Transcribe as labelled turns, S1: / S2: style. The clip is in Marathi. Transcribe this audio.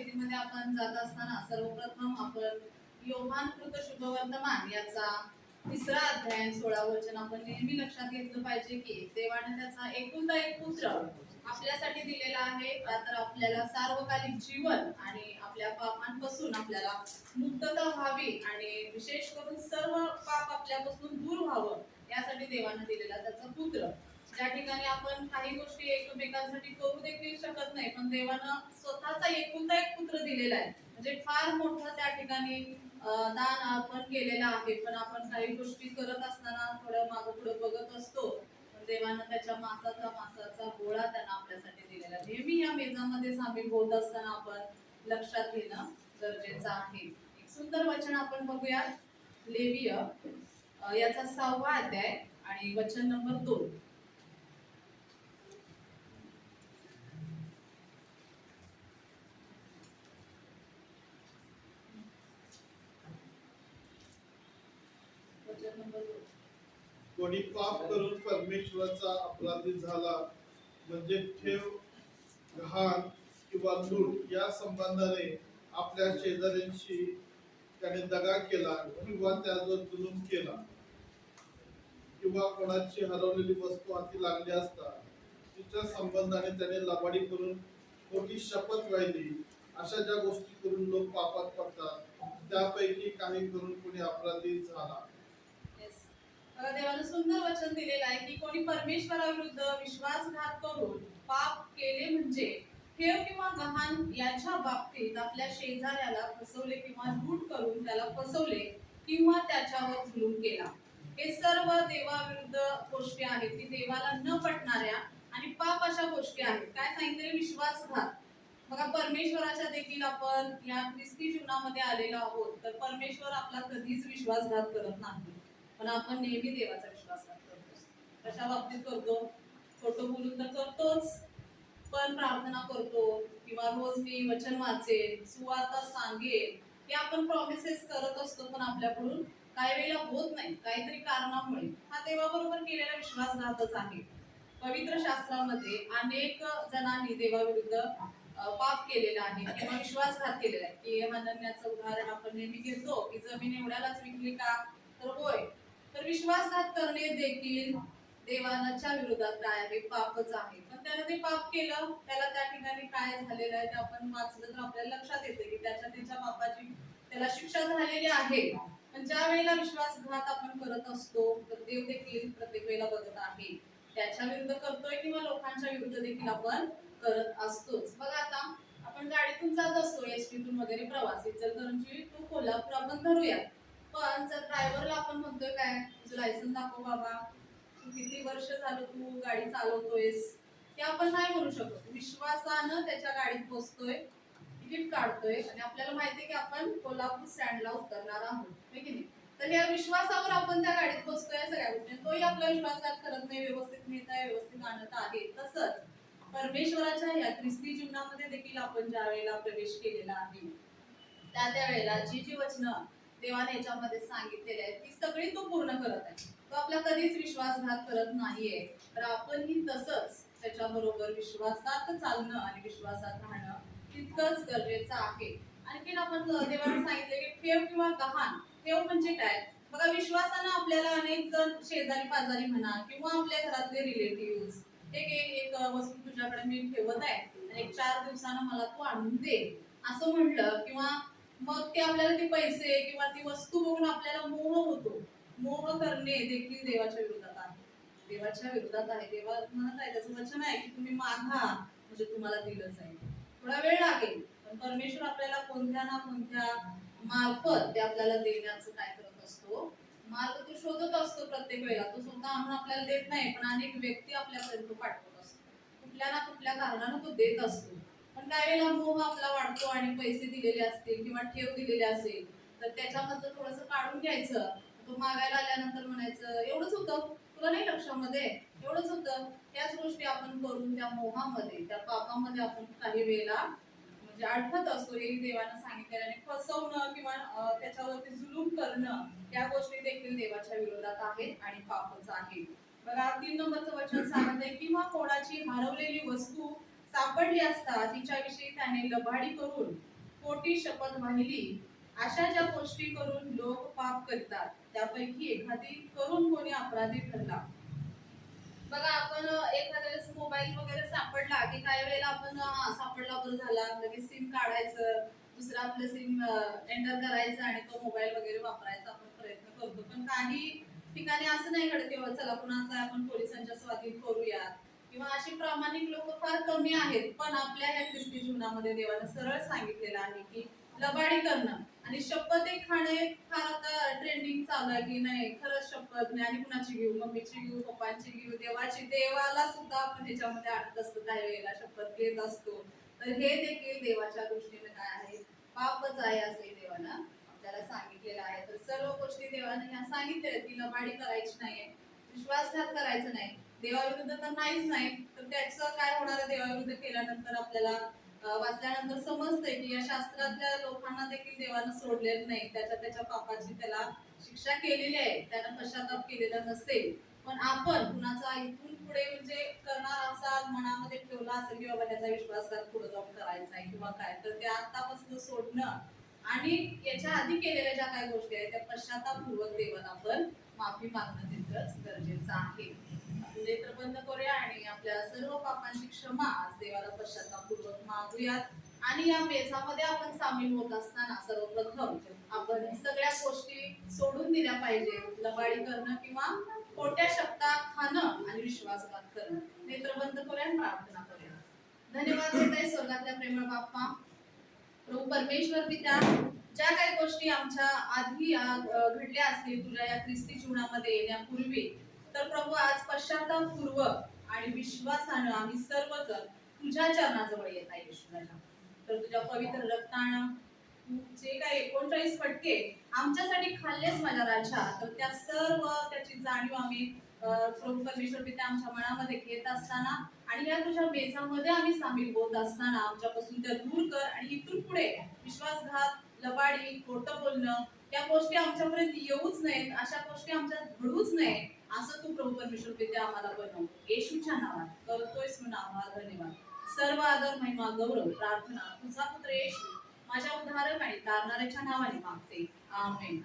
S1: विधीमध्ये आपण जात असताना सर्वप्रथम आपण योहान कृत शुभवर्तमान याचा तिसरा अध्याय सोळा वचन आपण नेहमी लक्षात घेतलं पाहिजे की देवाने त्याचा एकुलता एक पुत्र आपल्यासाठी दिलेला आहे. का तर आपल्याला सार्वकालिक जीवन आणि आपल्या पापांपासून आपल्याला मुक्तता व्हावी आणि विशेष करून सर्व पाप आपल्यापासून दूर व्हावं यासाठी देवाने दिलेला त्याचा पुत्र. ज्या ठिकाणी आपण काही गोष्टी एकमेकांसाठी करू देखील शकत नाही पण देवानं स्वतःचा एकुलता एक पुत्र दिलेला आहे. म्हणजे फार मोठा त्या ठिकाणी दान आपण केलेलं आहे पण आपण काही गोष्टी करत असताना थोडं मागं पुढे बघत असतो. पण देवानं त्याच्या मासाचा मासाचा गोळा त्यांना आपल्यासाठी दिलेला नेहमी या मेजामध्ये सामील होत असताना आपण लक्षात घेणं गरजेचं आहे. एक सुंदर वचन आपण बघूया लेविय याचा सहावा अध्याय आणि वचन नंबर दोन.
S2: कोणी पाप करून परमेश्वराचा अपराधी झाला म्हणजे ठेव घाण किंवा लूट या संबंधाने आपल्या शेजाऱ्यांशी त्याने दगा केला किंवा त्यावर जुलूम केला. किंवा कोणाची हरवलेली वस्तू हाती लागली असता तिच्या संबंधाने त्याने लबाडी करून मोठी शपथ वाहिली. अशा ज्या गोष्टी करून लोक पापात पडतात त्यापैकी काही करून कोणी अपराधी झाला.
S1: बघा देवानं सुंदर वचन दिलेलं आहे की कोणी परमेश्वराविरुद्ध विश्वासघात करून पाप केले म्हणजे ठेव किंवा गहाण याच्या बाबतीत आपल्या शेजाऱ्याला फसवले किंवा लूट करून त्याला फसवले किंवा त्याच्यावर जुलूम केला. हे सर्व देवाविरुद्ध गोष्टी आहेत. ती देवाला न पटणाऱ्या आणि पाप अशा गोष्टी आहेत. काय सांगितले विश्वासघात. बघा परमेश्वराच्या देखील आपण या ख्रिस्ती जीवनामध्ये आलेलो आहोत. तर परमेश्वर आपला कधीच विश्वासघात करत नाही. पण आपण नेहमी देवाचा विश्वासघात करतो कशा बाबतीत करतो? खोटं बोलून तर करतोच पण प्रार्थना करतो किंवा रोज मी वचन वाचेल सुवार्ता सांगेल हे आपण प्रॉमिसेस करत असतो पण आपल्याकडून काही वेळेला होत नाही. काहीतरी कारणामुळे. हा देवाबरोबर केलेला विश्वासघातच आहे. पवित्र शास्त्रामध्ये अनेक जणांनी देवाविरुद्ध पाप केलेला आहे किंवा विश्वासघात केलेला आहे. की अनन्याचं उदाहरण आपण नेहमी घेतो की जमीन एवढ्यालाच विकली का? तर होय. तर विश्वासघात करणे देखील देवानाच्या विरोधात काय आहे पापच आहे. पण त्याने ते पाप केलं त्याला त्या ठिकाणी काय झालेलं आहे ते आपण वाचलं तर आपल्याला लक्षात येते की त्याच्या त्याच्या पापाची त्याला शिक्षा झालेली आहे. पण ज्या वेळेला विश्वासघात आपण करत असतो तर देव देखील प्रत्येक वेळेला बघत आहे. त्याच्या विरुद्ध करतोय किंवा लोकांच्या विरुद्ध देखील आपण करत असतोच. बघा आता आपण गाडीतून जात असतो एस टीतून वगैरे प्रवास. इचलकरंजी टू कोल्हापूर आपण धरूया. पण जर ड्रायव्हरला आपण म्हणतोय काय तुझं लायसन दाखव बाबा. तू किती वर्ष झालं तू गाडी चालवतोयस. हे आपण नाही म्हणू शकत. विश्वासानं त्याच्या गाडीत बसतोय तिकीट काढतोय आणि आपल्याला माहितीये की आपण कोल्हापूर स्टँडला उतरणार आहोत. की नाही? तर या विश्वासावर आपण त्या गाडीत बसतोय सगळ्या गोष्टी. तोही आपला विश्वासात करत नाही व्यवस्थित नेत आहे व्यवस्थित आणत आहे. तसंच परमेश्वराच्या या ख्रिस्ती जीवनामध्ये देखील आपण ज्या वेळेला प्रवेश केलेला आहे त्या त्या वेळेला जी जी वचनं देवाने याच्यामध्ये सांगितलेली आहेत ती सगळी तो पूर्ण करत आहे. तो आपला कधीच विश्वासघात करत नाहीये. तर आपणही तसंच त्याच्याबरोबर विश्वासात चालणं आणि विश्वासात राहणं तितकंच गरजेचं आहे. आणखीन आपण देवाने सांगितले की ठेव किंवा गहाण ठेव म्हणजे काय? बघा विश्वासानं आपल्याला अनेक जण शेजारी पाजारी म्हणा किंवा आपल्या घरातले रिलेटिव्ह एक एक एक वस्तू तुझ्याकडे मी ठेवत आहे आणि एक चार दिवसानं मला तू आणून दे. असं म्हटलं किंवा मग ते आपल्याला ते पैसे किंवा ती वस्तू बघून आपल्याला मोह होतो. मोह करणे देखील देवाच्या विरोधात आहे. देवाच्या विरोधात आहे. देवा म्हणत आहे त्याचं वचन आहे की तुम्ही मागा म्हणजे तुम्हाला दिलं जाईल थोडा वेळ लागेल पण परमेश्वर आपल्याला कोणत्या ना कोणत्या मार्फत ते आपल्याला देण्याचं काय करत असतो मार्ग तो शोधत असतो प्रत्येक वेळेला. तो स्वतः आणून आपल्याला देत नाही पण अनेक व्यक्ती आपल्यापर्यंत पाठवत असतो कुठल्या ना कुठल्या कारणानं तो देत असतो. पण मोह आपला वाढतो आणि पैसे दिलेले असतील किंवा ठेव दिलेले असेल तर त्याच्यामधलं थोडस काढून घ्यायचं. तो मागायला आल्यानंतर म्हणायचं एवढंच होतं? तुला नाही लक्षामध्ये? एवढंच होतं? त्याच गोष्टी आपण करून त्या मोहामध्ये त्या पापामध्ये आपण काही वेळेला म्हणजे अडकत असतो. हे देवानं सांगितलेलं आणि फसवणं किंवा त्याच्यावरती जुलूम करणं या गोष्टी देखील देवाच्या विरोधात आहेत आणि पापच आहे बघा तीन नंबरचं वचन सांगत आहे किंवा कोणाची हरवलेली वस्तू सापडली असता तिच्याविषयी त्याने लबाडी करून खोटी शपथ वाहिली अशा ज्या गोष्टी करून लोक पाप करतात त्यापैकी एखादी करून कोणी अपराधी ठरला? बघा आपण एखाद्या वेळेस मोबाईल वगैरे सापडला की काही वेळेला आपण सापडला बरं झाला लगेच सिम काढायचं दुसरा आपलं सिम एंटर करायचं आणि तो मोबाईल वगैरे वापरायचा आपण प्रयत्न करतो. पण काही ठिकाणी असं नाही घडत किंवा चला कुणाचा आपण पोलिसांच्या स्वाधीन करूया. किंवा अशी प्रामाणिक लोक फार कमी आहेत पण आपल्या ह्या ख्रिस्ती जीवनामध्ये देवानं सरळ सांगितलेलं आहे की लबाडी करणं आणि शपथ एक खाणे फार आता ट्रेंडिंग चालू आहे की नाही खरंच शपथ नाही. आणि कुणाची घेऊ? मम्मीची घेऊ? पप्पांची घेऊ? देवाची देवाला सुद्धा आपण त्याच्यामध्ये अडत असतो काही वेळेला शपथ घेत असतो. तर हे देखील देवाच्या दृष्टीने काय आहे? पापच आहे असे देवानं आपल्याला सांगितलेलं आहे. तर सर्व गोष्टी देवाने ह्या सांगितल्या की लबाडी करायची नाहीये विश्वासघात करायचा नाही. देवाविरुद्ध तर नाहीच नाही तर त्याचं काय होणार आहे देवाविरुद्ध केल्यानंतर आपल्याला वाचल्यानंतर समजतंय की या शास्त्रातल्या लोकांना देखील देवानं सोडलेलं नाही त्याच्या त्याच्या पापाची त्याला शिक्षा केलेली आहे त्यानं पश्चाताप केलेला नसेल. पण आपण कुणाचा इथून पुढे म्हणजे करणार असा मनामध्ये ठेवला असेल की बाबा त्याचा विश्वासघात पुढे जाऊन करायचा आहे किंवा काय तर ते आतापासून सोडणं आणि याच्या आधी केलेल्या ज्या काही गोष्टी आहेत त्या पश्चातापूर्वक देवाला आपण माफी मागणं तितकंच गरजेचं आहे. नेत्र बंद करूया आणि आपल्या सर्व पापांची क्षमा आज देवाला पश्चातापूर्वक मागूयात. आणि या मेझामध्ये आपण सामील होत असताना सर्वप्रथम आपण सगळ्या गोष्टी सोडून दिल्या पाहिजे. लबाडी करणं किंवा खोट्या शब्दात खाणं आणि विश्वासघात करणं. नेत्रबंद करूया आणि प्रार्थना करूया. धन्यवाद देत आहे स्वर्गातल्या प्रेमळ बाप्पा. प्रभू परमेश्वर पित्या ज्या काही गोष्टी आमच्या आधी घडल्या असतील तुझ्या या ख्रिस्ती जीवनामध्ये येण्यापूर्वी तर प्रभू आज पश्चातापूर्व आणि विश्वासानं आम्ही सर्वजण तुझ्या चरणाजवळ येत आहे तर तुझ्या पवित्र रक्तानं तू जे काही एकोणचाळीस फटके आमच्यासाठी खाल्लेस माझ्या राजा तर त्या सर्व त्याची जाणीव आम्ही प्रभू परमेश्वर पित्या आमच्या मनामध्ये घेत असताना आणि या तुझ्या मेजामध्ये आम्ही सामील होत असताना आमच्यापासून त्या दूर कर आणि इथून पुढे विश्वासघात लबाडी खोटं बोलणं या गोष्टी आमच्यापर्यंत येऊच नयेत अशा गोष्टी आमच्यात घडूच नयेत. असं तू प्रभू परमेश्वर पित्या आम्हाला बनव. येशूच्या नावात करतोयस म्हणून आम्हाला धन्यवाद. सर्व आदर महिमा गौरव प्रार्थना तुझा पुत्र येशू माझ्या उदाहरण आणि तारणाऱ्याच्या नावाने मागते. आमेन.